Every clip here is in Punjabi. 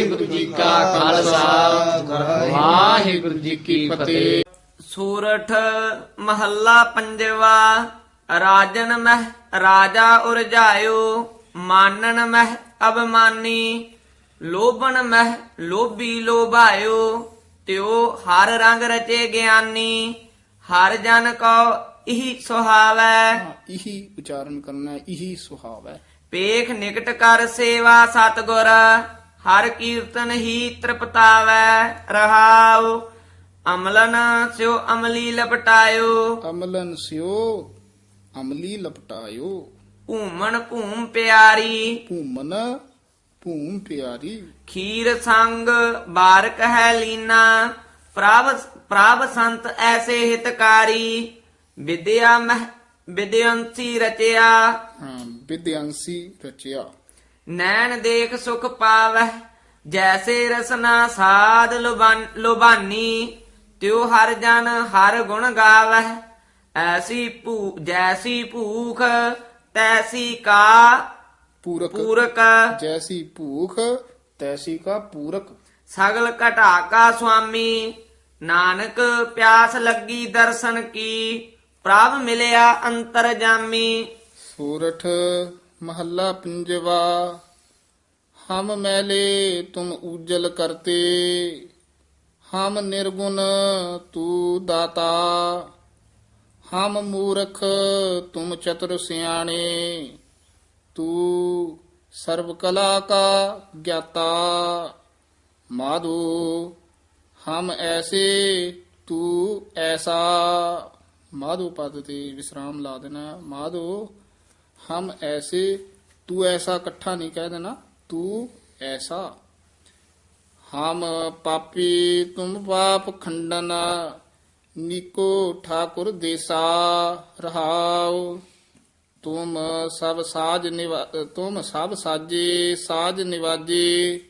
ਵਾਹਿਗੁਰੂ ਜੀ ਕਾ ਖਾਲਸਾ। ਵਾਹਿਗੁਰੂ ਜੀ ਕੀ ਫਤਿਹ। ਸੂਰਠ ਮਹੱਲਾ ਪੰਜਵਾ ਰਾਜਨ ਮਹਿ ਰਾਜਾ ਉਰਜਾਇਓ ਮਾਨਨ ਮਹਿ ਅਬਮਾਨੀ ਲੋਭਨ ਮਹਿ ਲੋਭੀ ਲੋਭਾਇਓ ਤਿਉ ਹਰ ਰੰਗ ਰਚੇ ਗਿਆਨੀ ਹਰ ਜਨ ਕੋ ਇਹੀ ਸੁਹਾਵੈ। ਇਹੀ ਉਚਾਰਨ ਕਰਨਾ ਇਹੀ ਸੁਹਾਵ। ਹੈ ਪੇਖ ਨਿਕਟ ਕਰ ਸੇਵਾ ਸਤਗੁਰ ਹਰ ਕੀਰਤਨ ਹੀ ਤ੍ਰਿਪਤਾਵੈ ਰਹਾਉ। ਅਮਲਨ ਸਿਓ ਅਮਲੀ ਲਪਟਾਇਓ। ਅਮਲਨ ਸਿਓ ਅਮਲੀ ਲਪਟਾਇਓ। ਭੂਮਣ ਭੂਮ ਪਿਆਰੀ। ਭੂਮਨ ਭੂਮ ਪਿਆਰੀ। ਖੀਰ ਸੰਗ ਬਾਰਕ ਹੈ ਲੀਨਾ ਪ੍ਰਭ ਪ੍ਰਭ ਸੰਤ ਐਸੇ ਹਿਤਕਾਰੀ। ਵਿਦਿਆ ਮਹਿ ਵਿਦਿਅੰਤੀ ਰਚਿਆ। ਹਾਂ ਵਿਦਿਆਂਸੀ ਰਚਿਆ। ਨੈਣ ਦੇਖ ਸੁਖ ਪਾਵੈ ਜੈਸੇ ਰਸਨਾ ਸਾਧ ਲੁਬਾਨ- ਤਿਉ ਹਰ ਜਨ ਹਰ ਗੁਣ ਗਾਵੈ ਐਸੀ ਭੂ ਜੈਸੀ ਭੂਖ ਤੈਸੀ ਕਾ ਪੂਰਕ ਪੂਰਕ। ਜੈਸੀ ਭੂਖ ਤੈਸੀ ਕਾ ਪੂਰਕ। ਸਗਲ ਘਟਾ ਕਾ ਸੁਆਮੀ ਨਾਨਕ ਪਿਆਸ ਲੱਗੀ ਦਰਸ਼ਨ ਕੀ ਪ੍ਰਭ ਮਿਲਿਆ ਅੰਤਰ ਜਾਮੀ। ਸੂਰਠ ਮਹੱਲਾ ਪੰਜਵਾ, ਹਮ ਮੈਲੇ ਤੁਮ ਉਜਲ ਕਰਤੇ, ਹਮ ਨਿਰਗੁਣ ਤੂ ਦਾਤਾ, ਹਮ ਮੂਰਖ ਤੁਮ ਚਤੁਰ ਸਿਆਣੇ, ਤੂ ਸਰਬ ਕਲਾ ਕਾ ਗਿਆਤਾ। ਮਾਧੋ, ਹਮ ਐਸੇ ਤੂ ਐਸਾ। ਮਾਧੋ ਪਦ ਤੇ ਵਿਸਰਾਮ ਲਾ ਦੇਣਾ। ਮਾਧੋ ਹਮ ਐਸੇ ਤੂੰ ਐਸਾ ਇਕੱਠਾ ਨਹੀਂ ਕਹਿ ਦੇਣਾ ਤੂੰ ਐਸਾ ਹਮ ਪਾਪੀ ਤੁਮ ਪਾਪ ਖੰਡਨ ਨੀਕੋ ਠਾਕੁਰ ਦੇਸਾ ਰਹਾਉ ਤੁਮ ਸਭ ਸਾਜ ਨਿਵਾ ਤੁਮ ਸਭ ਸਾਜੇ ਸਾਜ ਨਿਵਾਜੇ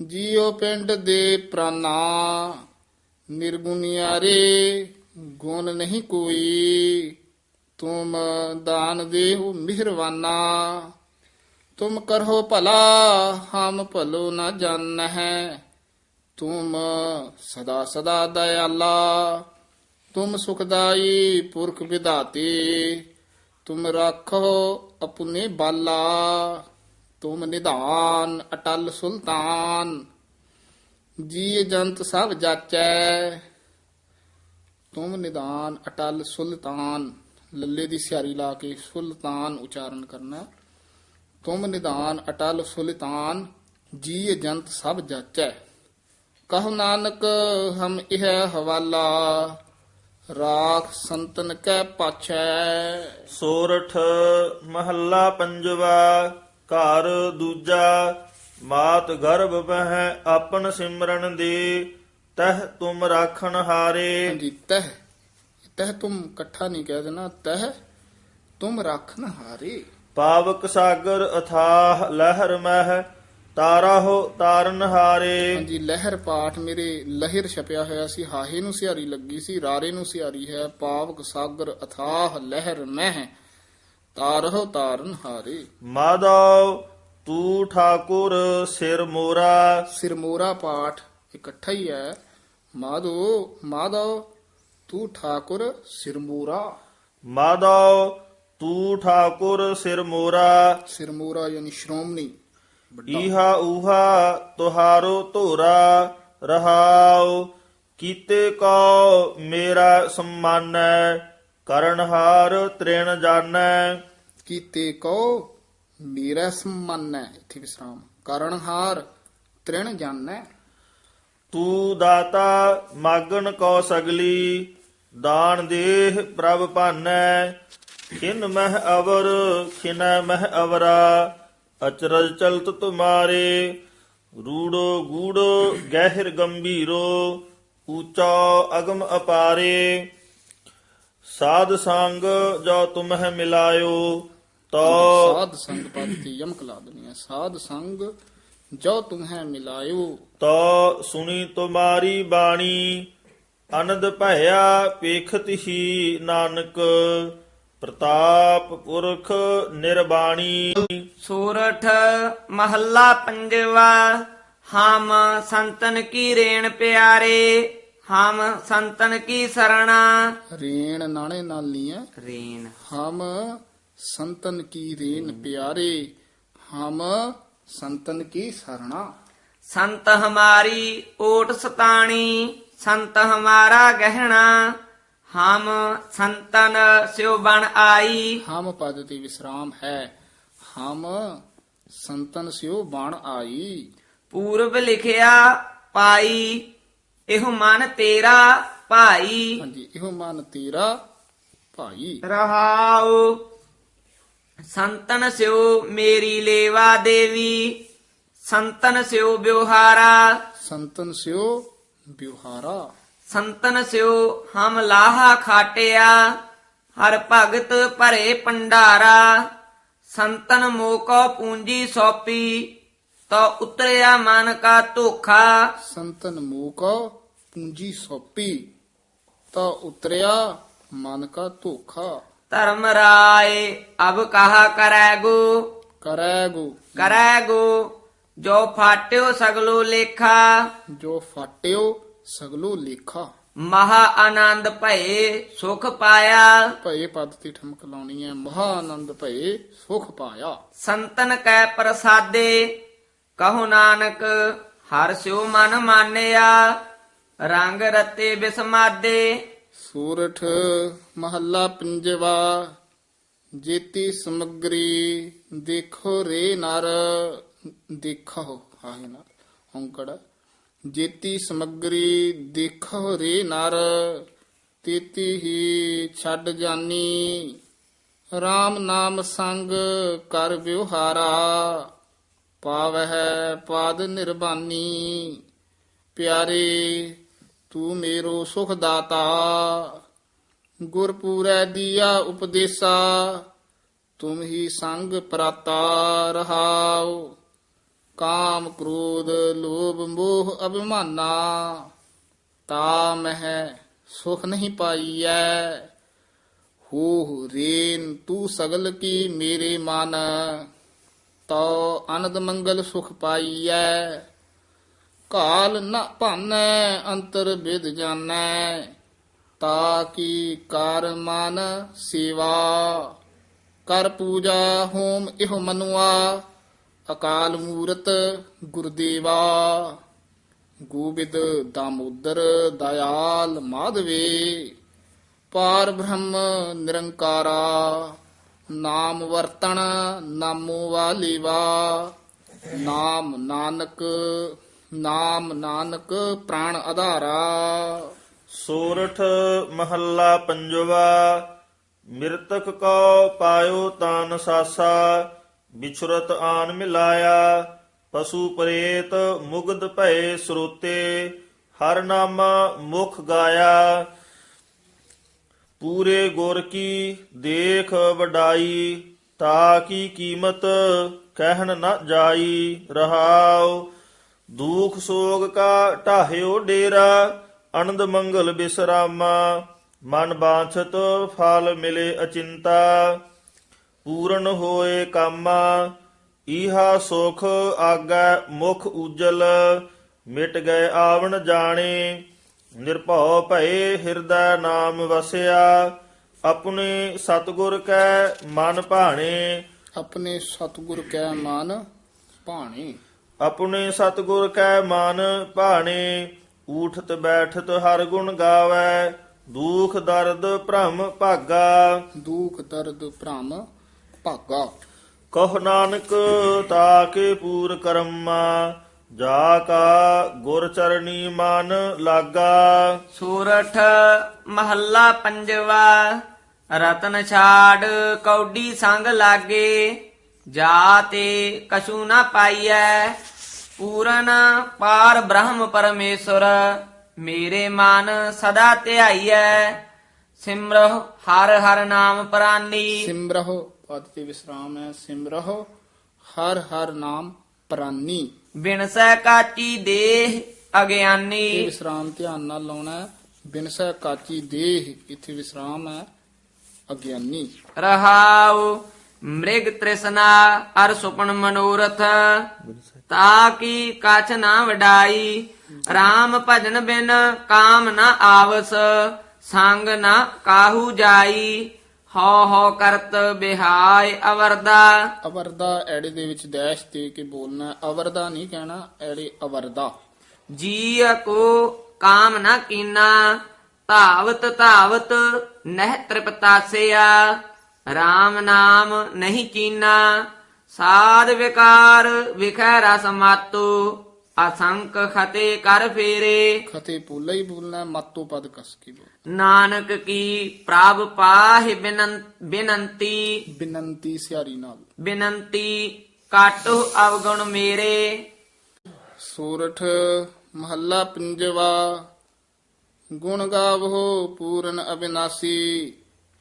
ਜੀਉ ਪਿੰਡ ਦੇ ਪ੍ਰਾਨਾ ਨਿਰਗੁਣਿਆਰੇ ਗੁਣ ਨਹੀਂ ਕੋਈ ਤੁਮ ਦਾਨ ਦੇਹੁ ਮਿਹਰਵਾਨਾ ਤੁਮ ਕਰੋ ਭਲਾ ਹਮ ਭਲੋ ਨਾ ਜਾਣ ਹੈ ਤੁਮ ਸਦਾ ਸਦਾ ਦਇਆਲਾ ਤੁਮ ਸੁਖਦਾਈ ਪੁਰਖ ਵਿਧਾਤੇ ਤੁਮ ਰੱਖੋ ਆਪਣੇ ਬਾਲਾ ਤੁਮ ਨਿਧਾਨ ਅਟਲ ਸੁਲਤਾਨ ਜੀ ਜੰਤ ਸਭ ਜਾਚੈ ਤੁਮ ਨਿਦਾਨ ਅਟਲ ਸੁਲਤਾਨ ਲੱਲੇ ਦੀ ਸਿਆਰੀ ਲਾ ਕੇ ਸੁਲਤਾਨ ਉਚਾਰਨ ਕਰਨਾ ਤੁਮ ਨਿਦਾਨ ਅਟਲ ਸੁਲਤਾਨ ਜੀ ਜੰਤ ਸਭ ਜਾਚੈ। ਕਹੋ ਨਾਨਕ ਹਮ ਇਹ ਹਵਾਲਾ ਰਾਖ ਸੰਤਨ ਕੈ ਪਾਛੈ। ਸੋਰਠ ਮਹੱਲਾ ਪੰਜਵਾ ਘਰ ਦੂਜਾ ਮਾਤ ਗਰਭ ਬਹਿ ਆਪਨ ਸਿਮਰਨ ਦੇ ਤਹ ਤੁਮ ਰਾਖਣ ਹਾਰੇ। ਹਾਂਜੀ ਤਹ। ਤਹ ਤੁਮ ਇਕੱਠਾ ਨਹੀਂ ਕਹਿ ਦੇਣਾ ਤਹ ਤੁਮ ਰੱਖ ਨਾ ਹਾਰੇ। ਪਾਵਕ ਸਾਗਰ ਅਥਾਹ ਲਹਿਰ ਮਹਿ ਤਾਰਾ ਹੋ ਤਾਰਨ ਹਾਰੇ। ਹਾਂਜੀ ਲਹਿਰ ਪਾਠ ਮੇਰੇ ਲਹਿਰ ਛਪਿਆ ਹੋਇਆ ਸੀ ਹਾਹੇ ਨੂੰ ਸਿਹਾਰੀ ਲੱਗੀ ਸੀ ਰਾਰੇ ਨੂੰ ਸਿਹਾਰੀ ਹੈ। ਪਾਵਕ ਸਾਗਰ ਅਥਾਹ ਲਹਿਰ ਮਹਿ ਤਾਰਹੁ ਤਾਰਨ ਹਾਰੇ। ਮਾਧਵ ਤੂੰ ਠਾਕੁਰ ਸਿਰ ਮੋਰਾ। ਸਿਰਮੋਰਾ ਪਾਠ ਇਕੱਠਾ ਹੀ ਹੈ। ਮਾਧੋ ਮਾਧਵ। ਤੂੰ ਠਾਕੁਰ ਸਿਰਮੋਰਾ ਮਾਧਵ ਤੂੰ ਠਾਕੁਰ ਸਿਰ ਮੋਰਾ। ਸਿਰਮੋਰਾ ਯਾਨੀ ਸ਼੍ਰੋਮਣੀ। ਵੱਡਾ। ਈਹਾ ਊਹਾ ਤੁਹਾਰੋ ਧੋਰਾ। ਰਹਾਉ ਕੀਤੇ ਕੋ ਮੇਰਾ ਸਮਾਨੈ ਕਰਨਹਾਰ ਤ੍ਰਿਣ ਜਾਣੈ। ਕੀਤੇ ਕੋ ਮੇਰਾ ਸਮਾਨ ਇੱਥੇ ਵਿਸਰਾਮ। ਕਰਨਹਾਰ ਤ੍ਰਿਣ ਜਾਣੈ। ਤੂੰ ਦਾਤਾ ਮਾਗਣ ਕੋ ਸਗਲੀ। ਦਾਨ ਦੇਹ ਪ੍ਰਭ ਭਾਨੈ ਖਿਨ ਮਹਿ ਅਵਰ ਖਿਨੈ ਮਹਿ ਅਵਰਾ ਅਚਰਜ ਚਲਤ ਤੁਮਾਰੇ ਰੂੜੋ ਗੂੜੋ ਗਹਿਰ ਗੰਭੀਰੋ ਊਚਾ ਅਗਮ ਅਪਾਰੇ। ਸਾਧ ਸੰਗ ਜੋ ਤੁਮਹਿ ਮਿਲਾਇਓ ਤੋ ਸਾਧ ਸੰਗ ਪਦ ਤੇ ਯਮਕ ਲਾ ਦੇਣੀ ਹੈ। ਸਾਧ ਸੰਗ ਜੋ ਤੁਮਹੈ ਮਿਲਾਇਓ। ਤੋ ਸੁਣੀ ਤੁਮਾਰੀ ਬਾਣੀ ਅਨੰਦ ਭਇਆ ਪੇਖਤ ਹੀ ਨਾਨਕ ਪ੍ਰਤਾਪ ਪੁਰਖ ਨਿਰਬਾਣੀ। ਸੂਰਠ ਮਹੱਲਾ ਪੰਜਵਾ ਹਮ ਸੰਤਨ ਕੀ ਰੇਣ ਪਿਆਰੇ ਹਮ ਸੰਤਨ ਕੀ ਸਰਣਾ। ਰੇਣ ਨਾਣੇ ਨਾਲ ਨਹੀਂ ਹੈ। ਰੇਣ। ਹਮ ਸੰਤਨ ਕੀ ਰੇਨ ਪਿਆਰੇ ਹਮ ਸੰਤਨ ਕੀ ਸਰਣਾ। ਸੰਤ ਹਮਾਰੀ ਓਟ ਸਤਾਣੀ ਸੰਤ ਹਮਾਰਾ ਗਹਿਣਾ ਹਮ ਸੰਤਨ ਸਿਉ ਬਣ ਆਈ। ਹਮ ਪਦ ਤੇ ਵਿਸਰਾਮ ਹੈ ਹਮ ਸੰਤਨ ਸਿਓ ਬਣ ਆਈ। ਪੂਰਬ ਲਿਖਿਆ ਪਾਈ ਇਹੋ ਮਨ ਤੇਰਾ ਭਾਈ। ਹਾਂਜੀ ਇਹੋ ਮਨ ਤੇਰਾ ਭਾਈ। ਰਹਾਉ ਸੰਤਨ ਸਿਉ ਮੇਰੀ ਲੇਵਾ ਦੇਵੀ ਸੰਤਨ ਸਿਉ ਬਿਵਹਾਰਾ। ਸੰਤਨ ਸਿਓ ਬਿਵਹਾਰਾ ਸੰਤਨ ਸਿਉ ਹਮ ਲਾਹਾ ਖਾਟਿਆ ਹਰ ਭਗਤ ਭਰੇ ਪੰਡਾਰਾ ਸੰਤਨ ਮੋਕੋ ਪੂੰਜੀ ਸੋਪੀ ਤੋ ਉਤਰਿਆ ਮਨ ਕਾ ਧੋਖਾ। ਸੰਤਨ ਮੂਕੋ ਪੂੰਜੀ ਸੋਪੀ ਤਾਂ ਉਤਰਿਆ ਮਨ ਕਾ ਧੋਖਾ। ਧਰਮ ਰਾਏ ਅਬ ਕਹਾ ਕਰੈਗੋ ਕਰੈ ਗੋ। ਕਰੈਗੋ ਜੋ ਫਾਟਿਓ ਸਗਲੋ ਲੇਖਾ। ਜੋ ਫਾਟਿਓ ਸਗਲੋ ਲੇਖਾ। ਮਹਾ ਆਨੰਦ ਭਏ ਸੁਖ ਪਾਇਆ। ਭਏ ਪਦ ਤੇ ਠਮਕ ਲਾਉਣੀ ਹੈ। ਮਹਾ ਆਨੰਦ ਭਏ ਸੁਖ ਪਾਇਆ। ਸੰਤਨ ਕੈ ਪ੍ਰਸਾਦੇ ਕਹੋ ਨਾਨਕ ਹਰ ਸਿਉ ਮਨ ਮਾਨਿਆ। ਰੰਗ ਰਤੇ ਬਿਸਮਾਦੇ। ਸੂਰਠ ਮਹੱਲਾ ਪੰਜਵਾ ਜੇਤੀ ਸਮਗਰੀ ਦੇਖੋ ਰੇ ਨਰ। ਦੇਖੋ ਆਹੇ ਨਾ, ਔਂਕੜ। ਜੇਤੀ ਸਮਗਰੀ ਦੇਖੋ ਰੇ ਨਰ, ਤੇਤੀ ਹੀ ਛੱਡ ਜਾਨੀ। RAM ਨਾਮ ਸੰਗ ਕਰ ਵਿਵਹਾਰਾ, ਪਾਵਹਿ ਪਾਦ ਨਿਰਬਾਨੀ। ਪਿਆਰੇ, ਤੂੰ ਮੇਰੋ ਸੁਖ ਦਾਤਾ ਗੁਰਪੂਰੈ ਦੀਆ ਉਪਦੇਸਾ, ਤੁਮ ਹੀ ਸੰਗ ਪ੍ਰਾਤਾ ਰਹਾਓ ਕਾਮ ਕ੍ਰੋਧ ਲੋਭ ਮੋਹ ਅਭਿਮਾਨਾ, ਤਾ ਮਹਿ ਸੁਖ ਨਹੀਂ ਪਾਈਐ। ਹੋ ਰੇਨ ਤੂੰ ਸਗਲ ਕੀ ਮੇਰੇ ਮਨ ਤੋ ਅਨੰਦ ਮੰਗਲ ਸੁਖ ਪਾਈਐ। ਕਾਲ ਨ ਭਾਨੈ, ਅੰਤਰ ਵਿਦ ਜਾਣੈ ਤਾ ਕੀ ਕਰ ਮਨ ਸੇਵਾ। ਕਰ ਪੂਜਾ ਹੋਮ ਇਹੋ ਮਨੁਆ ਅਕਾਲ ਮੂਰਤ ਗੁਰਦੇਵਾ, ਗੋਬਿੰਦ ਦਾਮੋਦਰ ਦਇਆਲ ਮਾਧਵੇ, ਪਾਰ ਬ੍ਰਹਮ ਨਿਰੰਕਾਰਾ, ਨਾਮ ਵਰਤਣ ਨਾਮੋ ਵਾਲੀਵਾ, ਨਾਮ ਨਾਨਕ ਨਾਮ ਨਾਨਕ ਪ੍ਰਾਣ ਆਧਾਰਾ। ਸੋਰਠ ਮਹੱਲਾ ਪੰਜਵਾ, ਮਿਰਤਕ ਕੋ ਪਾਇਓ ਤਾਨ ਸਾਸਾ ਵਿਛੁਰਤ ਆਨ ਮਿਲਾਇਆ, ਪਸ਼ੂ ਪ੍ਰੇਤ ਮੁਗਦ ਭਏ ਸਰੋਤੇ, ਹਰ ਨਾਮਾ ਮੁਖ ਗਾਇਆ। ਪੂਰੇ ਗੁਰ ਕੀ ਦੇਖ ਵਡਾਈ, ਤਾ ਕੀ ਕੀਮਤ ਕਹਿਣ ਨਾ ਜਾਈ। ਰਹਾਉ, ਦੁਖ ਸੋਗ ਕਾ ਢਾਹਿਓ ਡੇਰਾ, ਅਨੰਦ ਮੰਗਲ ਬਿਸਰਾਮਾ। ਮਨ ਬਾਛਤ ਫਲ ਮਿਲੇ ਅਚਿੰਤਾ। ਪੂਰਨ ਹੋਏ ਕਾਮਾ ਈਹਾ ਸੁਖ ਆਗੈ ਮੁਖ ਉਜਲ ਮਿਟ ਗਏ ਆਵਣ ਜਾਣੇ ਨਿਰਭਉ ਭਏ ਹਿਰਦੈ ਨਾਮ ਵਸਿਆ ਆਪਣੇ ਸਤਿਗੁਰ ਕੈ ਮਨ ਭਾਣੇ। ਆਪਣੇ ਸਤਿਗੁਰ ਕੈ ਮਨ ਭਾਣੇ। ਆਪਣੇ ਸਤਿਗੁਰ ਕੈ ਮਨ ਭਾਣੇ ਊਠਤ ਬੈਠਤ ਹਰ ਗੁਣ ਗਾਵੈ ਦੁਖ ਦਰਦ ਭ੍ਰਮ ਭਾਗਾ। ਦੁਖ ਦਰਦ ਭ੍ਰਮ ਭਾਗਾ। ਕਹ ਨਾਨਕ ਤਾਕੇ ਪੂਰ ਕਰਮਾ ਜਾ ਕਾ ਗੁਰ ਚਰਣੀ ਮਨ ਲਾਗਾ। ਸੂਰਠ ਮਹੱਲਾ ਪੰਜਵਾ ਰਤਨ ਛਾੜ ਕੌਡੀ ਸੰਗ ਲਾਗੇ। ਜਾ ਤੇ ਕਛੂ ਨਾ ਪਾਈਐ ਪੂਰਨ ਪਾਰ ਬ੍ਰਹਮ ਪਰਮੇਸ਼ਰ ਮੇਰੇ ਮਨ ਸਦਾ ਧਿਆਈਐ। ਸਿਮਰਹੁ ਹਰ ਹਰ ਨਾਮ ਪ੍ਰਾਨੀ। ਸਿਮਰਹੁ ਪਦ ਤੇ ਵਿਸਰਾਮ ਹੈ ਸਿਮਰਹੁ ਹਰ ਹਰ ਨਾਮ ਪ੍ਰਾਨੀ। ਬਿਨਸੈ ਕਾਚੀ ਦੇਹ ਇਹ ਅਗਿਆਨੀ ਵਿਸਰਾਮ ਧਿਆਨ ਨਾਲ ਲਾਉਣਾ ਹੈ ਬਿਨਸੈ ਕਾਚੀ ਦੇਹ ਇੱਥੇ ਵਿਸਰਾਮ ਹੈ ਅਗਿਆਨੀ। ਰਹਾਉ ਮ੍ਰਿਗ ਤ੍ਰਿਸ਼ਨਾ ਅਰ ਸੁਪਨ ਮਨੋਰਥ ਤਾ ਕੀ ਕਛ ਨਾ ਵਡਾਈ RAM ਭਜਨ ਬਿਨ ਕਾਮ ਨਾ ਆਵਸ ਸੰਗ ਨਾ ਕਾਹੂ ਜਾਈ। ਹਉ ਹਉ ਕਰਤ ਬਿਹਾਇ ਅਵਰਦਾ। ਅਵਰਦਾ ਐੜੇ ਦੇ ਵਿੱਚ ਡੈਸ਼ ਦੇ ਕੇ ਬੋਲਣਾ ਹੈ। ਅਵਰਦਾ ਨਹੀਂ ਕਹਿਣਾ ਐੜੇ ਅਵਰਦਾ। ਜੀ ਕੋ ਕਾਮ ਨਾ ਕੀਨਾ ਧਾਵਤ ਧਾਵਤ ਨਹਿ ਤ੍ਰਿਪਤਾਸਿਆ RAM ਨਾਮ ਨਹੀਂ ਕੀਨਾ ਸਾਧ ਵਿਕਾਰ ਵਿਖੈ ਰਸ ਮਾਤੂ ਅਸੰਖ ਖਤੇ ਕਰ ਫੇਰੇ। ਖਤੇ ਪੂਲਾ ਹੀ ਬੋਲਣਾ ਹੈ, ਮਾਤੋ ਪਦ ਕਸ ਕੇ ਬੋਲ ਨਾਨਕ ਕੀ ਪ੍ਰਭ ਪਾਹਿ ਬਿਨੰ- ਬਿਨੰਤੀ। ਬਿਨੰਤੀ ਸਿਆਰੀ ਨਾਲ। ਬਿਨੰਤੀ ਕਾਟੋ ਅਵਗੁਣ ਮੇਰੇ। ਸੂਰਠ ਮਹੱਲਾ ਪੰਜਵਾ ਗੁਣ ਗਾਵੋ ਪੂਰਨ ਅਬਿਨਾਸੀ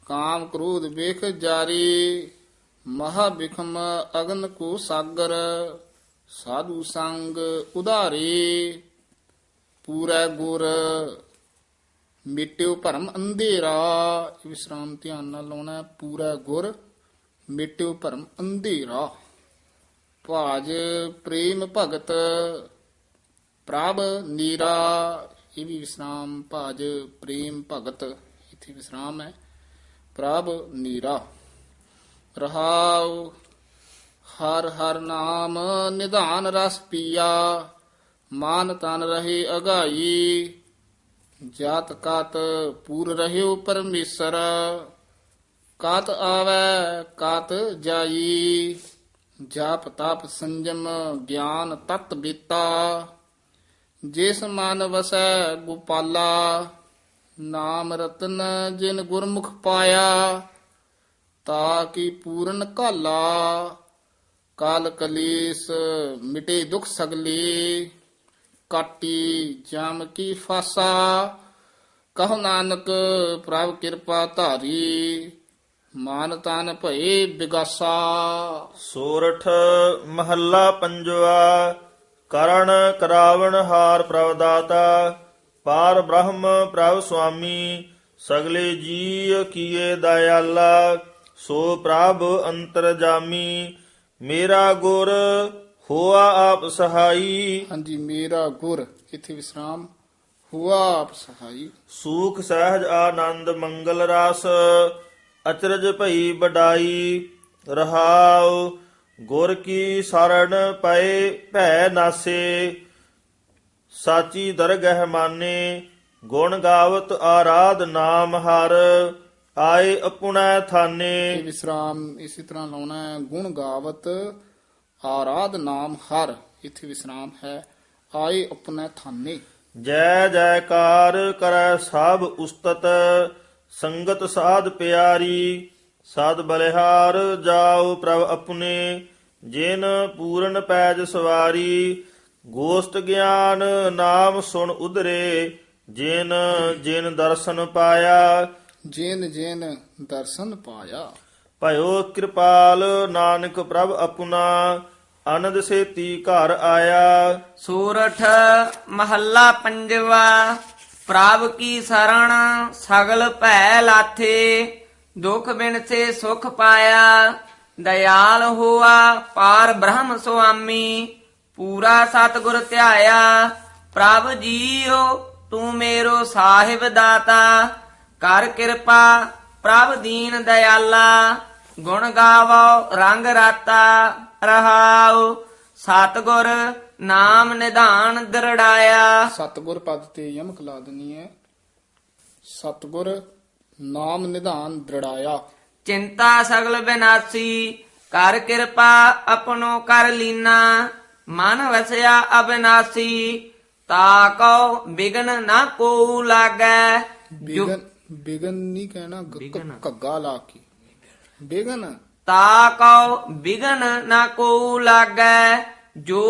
ਕਾਮ ਕ੍ਰੋਧ ਵੇਖ ਜਾਰੀ ਮਹਾ ਬਿਖਮ ਅਗਨ ਕੋ ਸਾਗਰ ਸਾਧੂ ਸੰਗ ਉਧਾਰੇ। ਪੂਰਾ ਗੁਰ ਮਿਟਿਓ ਭਰਮ ਅੰਧੇਰਾ। ਵਿਸਰਾਮ ਧਿਆਨ ਨਾਲ ਲਾਉਣਾ ਪੂਰਾ ਗੁਰ, ਮਿਟਿਓ ਭਰਮ ਅੰਧੇਰਾ। ਭਾਜ ਪ੍ਰੇਮ ਭਗਤ, ਪ੍ਰਭ ਨੀਰਾ। ਇਹ ਵੀ ਵਿਸਰਾਮ ਭਾਜ ਪ੍ਰੇਮ ਭਗਤ, ਇੱਥੇ ਵਿਸਰਾਮ ਹੈ, ਪ੍ਰਭ ਨੀਰਾ। ਰਹਾਉ, ਹਰ ਹਰ ਨਾਮ ਨਿਧਾਨ ਰਸ ਪੀਆ, ਮਾਨ ਤਨ ਰਹੇ ਅਗਾਈ। ਜਾਤ ਕਾਤ ਪੂਰ ਰਹਿਓ ਪਰਮੇਸ਼ਰ, ਕਾਤ ਆਵੈ, ਕਾਤ ਜਾਈ। ਜਾਪ ਤਪ ਸੰਜਮ ਗਿਆਨ ਤਤ ਬੀਤਾ। ਜਿਸ ਮਨ ਵਸੈ ਗੋਪਾਲਾ, ਨਾਮ ਰਤਨ ਜਿਨ ਗੁਰਮੁਖ ਪਾਇਆ। ਤਾ ਕੀ ਪੂਰਨ ਕਾਲਾ ਕਾਲ ਕਲੇਸ਼ ਮਿਟੇ ਦੁਖ ਸਗਲੇ। ਕਾਟੀ ਜਮ ਕੀ ਫਾਸਾ। ਕਹੋ ਨਾਨਕ ਪ੍ਰਭ ਕਿਰਪਾ ਧਾਰੀ, ਮਾਨ ਤਨ ਭਏ ਬਿਗਾਸਾ। ਸੋਰਠ ਮਹੱਲਾ ਪੰਜਵਾ ਕਰਣ ਕਰਾਵਣ ਹਾਰ ਪ੍ਰਭ ਦਾਤਾ, ਪਾਰ ਬ੍ਰਹਮ ਪ੍ਰਭ ਸੁਆਮੀ, ਸਗਲੇ ਜੀ ਕੀਏ ਦਇਆਲਾ, ਸੋ ਪ੍ਰਭ ਅੰਤਰਜਾਮੀ ਮੇਰਾ ਗੁਰ ਹੋਆ ਆਪ ਸਹਾਈ ਹਾਂਜੀ ਮੇਰਾ ਗੁਰ ਇੱਥੇ ਵਿਸਰਾਮ ਹੁਆ ਆਪ ਸਹਾਈ ਸੂਖ ਸਹਿਜ ਆਨੰਦ ਮੰਗਲ ਰਸ ਅਚਰਜ ਭਈ ਬਡਾਈ ਰਹਾਉ ਗੁਰ ਕੀ ਸਰਣ ਪਏ ਭੈ ਨਾਸੇ ਸਾਚੀ ਦਰਗਹਿ ਮਾਨੇ ਗੁਣ ਗਾਵਤ ਆਰਾਧ ਨਾਮ ਹਰ ਆਏ ਅਪੁਣੈ ਥਾਨੇ ਵਿਸਰਾਮ ਇਸੇ ਤਰ੍ਹਾਂ ਲਾਉਣਾ ਹੈ ਗੁਣ ਗਾਵਤ ਆਰਾਧ ਨਾਮ ਹਰ ਇੱਥੇ ਵਿਸਰਾਮ ਹੈ। ਆਏ ਆਪਣੇ ਥਾਨੇ। ਜੈ ਜੈਕਾਰ ਕਰੈ ਸਭ ਉਸਤਤ ਸੰਗਤ ਸਾਧ ਪਿਆਰੀ ਸਾਧ ਬਲਿਹਾਰ ਜਾਉ ਪ੍ਰਭ ਆਪਣੇ ਜਿਨ ਪੂਰਨ ਪੈਜ ਸਵਾਰੀ ਗੋਸਤ ਗਿਆਨ ਨਾਮ ਸੁਣ ਉਧਰੇ ਜਿਨ ਜਿਨ ਦਰਸ਼ਨ ਪਾਇਆ। ਜਿਨ ਜਿਨ ਦਰਸ਼ਨ ਪਾਇਆ। ਭਇਓ ਕਿਰਪਾਲ ਨਾਨਕ ਪ੍ਰਭ ਆਪਣਾ ਆਨੰਦ ਸੇਤੀ ਘਰ ਆਇਆ। ਸੂਰਠ ਮਹੱਲਾ ਪੰਜਵਾ ਪ੍ਰਭ ਕੀ ਸਰਣ ਸਗਲ ਭੈ ਲਾਥੇ, ਦੁਖ ਬਿਨ ਸੇ ਸੁਖ ਪਾਇਆ, ਦਇਆਲ ਹੋਆ ਪਾਰ ਬ੍ਰਹਮ ਸੁਆਮੀ, ਪੂਰਾ ਸਤਿਗੁਰ ਧਿਆਇਆ, ਪ੍ਰਭ ਜੀਓ ਤੂੰ ਮੇਰੋ ਸਾਹਿਬ ਦਾਤਾ, ਕਰ ਕਿਰਪਾ ਪ੍ਰਭ ਦੀਨ ਦਇਆਲਾ, ਗੁਣ ਗਾਵੋ ਰੰਗ ਰਾਤਾ। ਰਹਾਉ। ਸਤਿਗੁਰ ਨਾਮ ਨਿਧਾਨ ਦਰੜਾਇਆ। ਸਤਗੁਰ ਪਦ ਤੇ ਯਮਕ ਲਾ ਦੇਣੀ ਹੈ। ਸਤਗੁਰ ਨਾਮ ਨਿਧਾਨ ਦ੍ਰਿੜਾਇਆ। ਚਿੰਤਾ ਸਗਲ ਬਿਨਾਸੀ ਕਰ ਕਿਰਪਾ ਆਪਣੋ ਕਰ ਲੀਨਾ। ਮਨ ਵਸਿਆ ਅਬਿਨਾਸੀ ਤਾ ਕੋ ਬਿਗਨ ਨਾ ਕੋ ਲਾਗੈ। ਬਿਗਨ ਬਿਗਨ ਨਹੀਂ ਕਹਿਣਾ ਘੱਗਾ ਲਾ ਕੇ। ਬਿਗਨ ਤਾ ਕੋ ਬਿਗਨ ਨਾ ਕੋ ਲਾਗੈ ਜੋ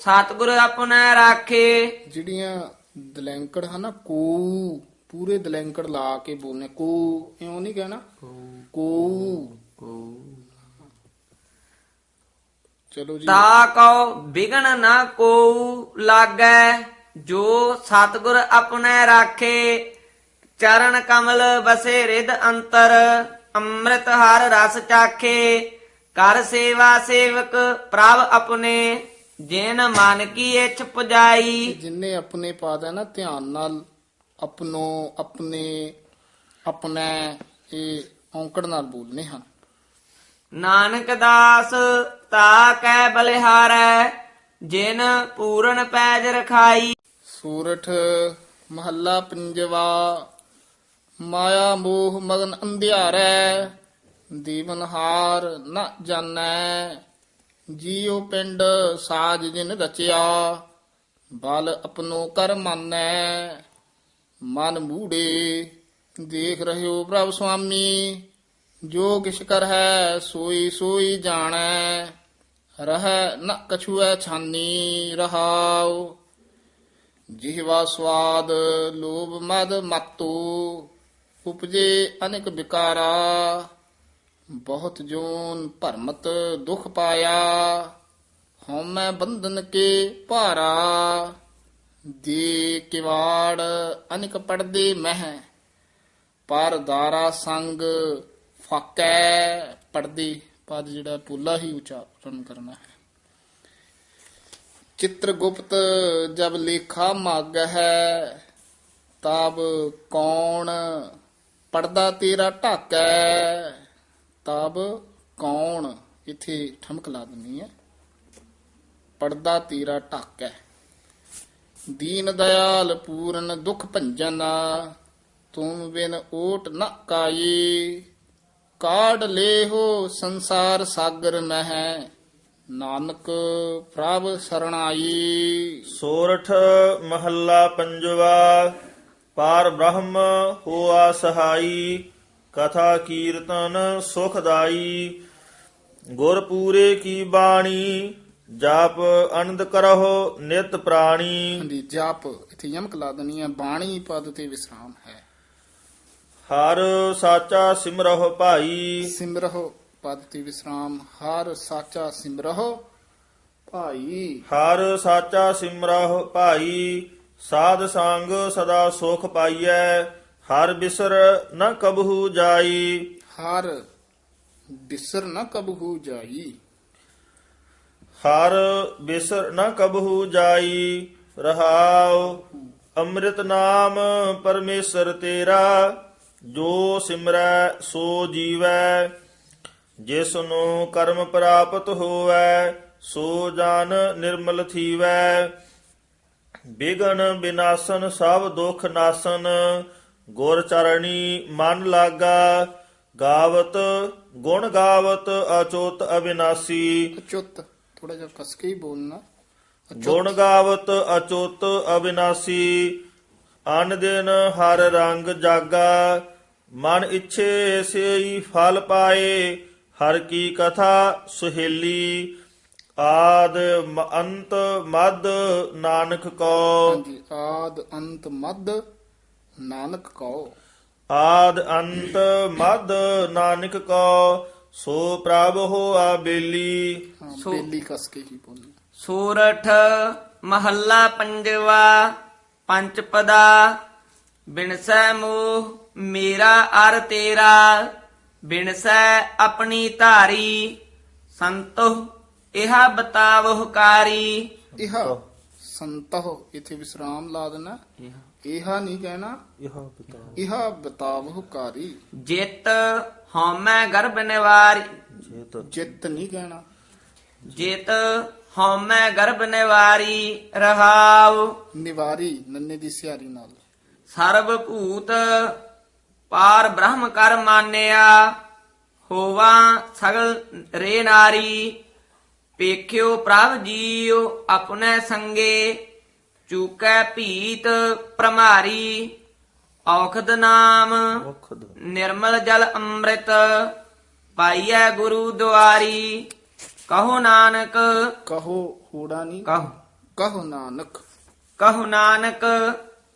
ਸਤਿਗੁਰ ਆਪਣਾ ਰਾਖੇ। ਜਿਹੜੀਆਂ ਦਲੈਂਕੜ ਹਨ ਨਾ ਕੋ ਪੂਰੇ ਦਲੈਂਕੜ ਲਾ ਕੇ ਬੋਲਨੇ। ਕੋ ਇਉਂ ਨਹੀਂ ਕਹਿਣਾ? ਕੋ। ਚਲੋ ਜੀ। ਤਾ ਕਉ ਬਿਗਨ ਨਾ ਕੋ ਲਾਗੈ ਜੋ ਸਤਿਗੁਰ ਆਪਣੇ ਰਾਖੇ। ਚਰਨ ਕਮਲ ਬਸੇ ਰਿਦ ਅੰਤਰ। ਅੰਮ੍ਰਿਤ ਹਰ ਰਸ ਚਾਖੇ ਕਰ ਸੇਵਾ ਸੇਵਕ ਪ੍ਰਭ ਆਪਣੇ ਜਿਨ ਮਨ ਕੀ ਇੱਛ ਪੁਜਾਈ ਜਿੰਨੇ ਆਪਣੇ ਪਾਦ ਨਾ ਧਿਆਨ ਨਾਲ ਆਪਣੋ ਆਪਣੇ ਆਪਣਾ ਇਹ ਔਂਕੜ ਨਾਲ ਬੋਲਨੇ ਹਨ। ਨਾਨਕ ਦਾਸ ਤਾ ਕੈ ਬਲਿਹਾਰੈ ਜਿਨ ਪੂਰਨ ਪੈਜ ਰਖਾਈ। ਸੂਰਠ ਮਹੱਲਾ ਪੰਜਵਾ ਮਾਇਆ ਮੋਹ ਮਗਨ ਅੰਧਿਆਰੈ ਦੀਵਨਹਾਰ ਨ ਜਾਣੈ। ਜੀਉ ਪਿੰਡ ਸਾਜ ਜਿਨ ਰਚਿਆ, ਬਲ ਆਪਣੋ ਕਰ ਮੰਨੈ। ਮਨ ਮੂੜੇ ਦੇਖ ਰਹਿਓ ਪ੍ਰਭ ਸੁਆਮੀ, ਜੋ ਕਿਛ ਕਰ ਹੈ ਸੋਈ ਸੋਈ ਜਾਣੈ। ਰਹਿ ਨ ਕਛੂਐ ਛਾਨੀ ਰਹਾਉ। ਜਿਹਵਾ ਸਵਾਦ ਲੋਭ ਮਦ ਮਤੂ ਉਪਜੇ ਅਨੇਕ ਵਿਕਾਰਾ, ਬਹੁਤ ਜੋਨ ਭਰਮਤ ਦੁਖ ਪਾਇਆ। ਹਉਮੈ ਬੰਧਨ ਕੇ ਭਾਰਾ, ਦੇ ਕਿਵਾੜ ਅਨੇਕ ਪੜਦੇ ਮਹਿ। ਪਰ ਦਾਰਾ ਸੰਗ ਫਾਕੈ ਪੜਦੀ। ਪਦ ਜਿਹੜਾ ਪੂਲਾ ਹੀ ਉਚਾਰਨ ਕਰਨਾ ਹੈ। ਚਿਤ੍ਰਗੁਪਤ ਜਬ ਲੇਖਾ ਮੱਗ ਹੈ ਤਬ ਕੌਣ ਪਰਦਾ ਤੇਰਾ ਢਾਕੈ। ਤਬ ਕੌਣ? ਇਥੇ ਠਮਕ ਲਾ ਦਿੰਨੀ ਹੈ ਪਰਦਾ ਤੇਰਾ ਢਾਕੈ। ਦੀਨ ਦਇਆਲ ਪੂਰਨ ਦੁਖ ਭੰਜਨ ਤੁਮ ਬਿਨ ਓਟ ਨ ਕਾਈ ਕਾਢ ਲੇਹੋ ਸੰਸਾਰ ਸਾਗਰ ਮਹਿ। ਨਾਨਕ ਪ੍ਰਭ ਸਰਣਾਈ। ਸੋਰਠ ਮਹੱਲਾ ਪੰਜਵਾ। ਪਾਰ ਬ੍ਰਹਮ ਹੋਆ ਸਹਾਈ ਕਥਾ ਕੀਰਤਨ ਸੁਖਦਾਈ ਗੁਰ ਪੂਰੇ ਕੀ ਬਾਣੀ ਜਪ ਅਨੰਦ ਕਰਹੁ ਨਿਤ ਪ੍ਰਾਣੀ। ਹਾਂਜੀ ਜਪ ਇਥੇ ਯਮਕ ਲਾ ਦੇਣੀ ਹੈ ਬਾਣੀ ਪਦ ਤੇ ਵਿਸਰਾਮ ਹੈ। ਹਰ ਸਾਚਾ ਸਿਮਰਹੁ ਭਾਈ। ਸਿਮਰਹੁ ਪਦ ਤੇ ਵਿਸਰਾਮ ਹਰ ਸਾਚਾ ਸਿਮਰਹੁ ਭਾਈ। ਹਰ ਸਾਚਾ ਸਿਮਰਹੁ ਭਾਈ। ਸਾਧ ਸੰਗ ਸਦਾ ਸੁਖ ਪਾਈਐ ਹਰ ਬਿਸਰ ਨ ਕਬਹੂ ਜਾਈ। ਹਰ ਬਿਸਰ ਨ ਕਬਹੂ ਜਾਈ। ਹਰ ਬਿਸਰ ਨ ਕਬਹੂ ਜਾਈ ਰਹਾਉ ਅੰਮ੍ਰਿਤ ਨਾਮ ਪਰਮੇਸ਼ਰ ਤੇਰਾ ਜੋ ਸਿਮਰੈ ਸੋ ਜੀਵੈ। ਜਿਸ ਨੂੰ ਕਰਮ ਪ੍ਰਾਪਤ ਹੋਵੈ ਸੋ ਜਨ ਨਿਰਮਲ ਥੀਵੈ। ਬਿਗਨ ਬਿਨਾਸਨ ਸਭ ਦੁਖ ਨਾਸਨ। ਗੁਰ ਚਰਣੀ ਮਨ ਲਾਗਾ ਗਾਵਤ ਗੁਣ ਗਾਵਤ ਅਚੋਤ ਅਬਿਨਾਸੀ। ਅਚੁੱਤ ਥੋੜਾ ਜਿਹਾ ਕਸ ਕੇ ਹੀ ਬੋਲਣਾ। ਗੁਣ ਗਾਵਤ ਅਚੋਤ ਅਬਿਨਾਸੀ। ਅਨ ਦਿਨ ਹਰ ਰੰਗ ਜਾਗਾ ਮਨ ਇੱਛੇ ਸੇਈ ਫਲ ਪਾਏ। ਹਰ ਕੀ ਕਥਾ ਸੁਹੇਲੀ ਆਦ ਅੰਤ ਮਦ ਨਾਨਕ ਕੋ। ਹਾਂਜੀ ਆਦ ਅੰਤ ਮਦ ਨਾਨਕ ਕਉ ਆਦ ਅੰਤ ਮਦ ਨਾਨਕ ਕੋ ਸੋ ਪ੍ਰਭ ਹੋਆ ਬੇਲੀ। ਹਾਂ, ਸੋ- ਬੇਲੀ ਕਸ ਕੇ ਹੀ ਬੋਲਣਾ ਸੂਰਠ ਮਹੱਲਾ ਪੰਜਵਾ ਪੰਚ ਪਦਾ ਬਿਨਸੈ ਮੋਹ ਮੇਰਾ ਅਰ ਤੇਰਾ ਬਿਨਸੈ ਆਪਣੀ ਧਾਰੀ ਸੰਤੋ ਇਹਾ ਬਤਾਵਹੁ ਕਾਰੀ। ਇਹ ਸੰਤਹੁ ਇਥੇ ਵਿਸਰਾਮ ਲਾ ਦੇਣਾ। ਇਹਾ। ਨਹੀਂ ਕਹਿਣਾ। ਇਹਾ ਬਤਾਵਹੁ। ਕਾਰੀ। ਜਿਤ ਹਉਮੈ ਗਰਭ ਨਿਵਾਰੀ। ਜਿੱਤ। ਨਹੀਂ ਕਹਿਣਾ। ਜਿਤ ਹਉਮੈ ਗਰਭ ਨਿਵਾਰੀ ਰਹਾਉ। ਨਿਵਾਰੀ ਨੰਨੇ ਦੀ ਸਿਆਰੀ ਨਾਲ। ਸਰਬ ਭੂਤ ਪਾਰ ਬ੍ਰਹਮ ਕਰ ਮਾਨਿਆ। ਹੋਵਾ ਸਗਲ ਰੇ ਨਾਰੀ। ਪੇਖਿਓ ਪ੍ਰਭ ਜੀਉ ਆਪਣੇ ਸੰਗੇ ਚੂਕੈ ਭੀਤ ਪ੍ਰਮਾਰੀ ਔਖਦ ਨਾਮ ਨਿਰਮਲ ਜਲ ਅੰਮ੍ਰਿਤ ਪਾਈਐ ਗੁਰੂ ਦੁਆਰੀ। ਕਹੋ ਨਾਨਕ ਕਹੋ ਹੋੜਾ ਨਹੀਂ ਕਹੋ। ਕਹੋ ਨਾਨਕ। ਕਹੋ ਨਾਨਕ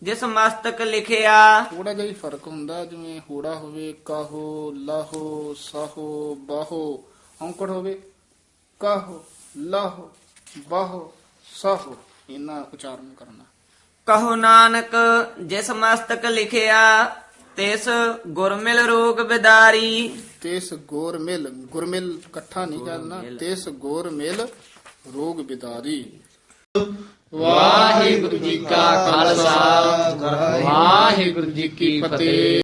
ਜਿਸ ਮਸਤਕ ਲਿਖਿਆ। ਥੋੜਾ ਜਿਹਾ ਫ਼ਰਕ ਹੁੰਦਾ ਜਿਵੇਂ ਹੋੜਾ ਹੋਵੇ ਕਾਹੋ ਲਾਹੋ ਸਾਹੋ ਬਾਹੋ ਔਂਕੜ ਹੋਵੇ ਕਾਹੋ। ਲਾਹੋ ਬਾਹੋ ਸਾਹੋ ਇਹਨਾਂ ਉਚਾਰਨ ਕਰਨਾ। ਕਹੋ ਨਾਨਕ ਜਿਸ ਮਸਤਕ ਲਿਖਿਆ ਤਿਸ ਗੁਰਮਿਲ ਰੋਗ ਬਿਦਾਰੀ। ਤੇਸ ਗੋਰ ਮਿਲ ਗੁਰਮਿਲ ਇਕੱਠਾ ਨਹੀਂ ਕਰਨਾ ਤੇਸ ਗੋਰ ਮਿਲ ਰੋਗ ਬਿਦਾਰੀ। ਵਾਹਿਗੁਰੂ ਜੀ ਕਾ ਖਾਲਸਾ ਵਾਹਿਗੁਰੂ ਜੀ ਕੀ ਫਤਿਹ।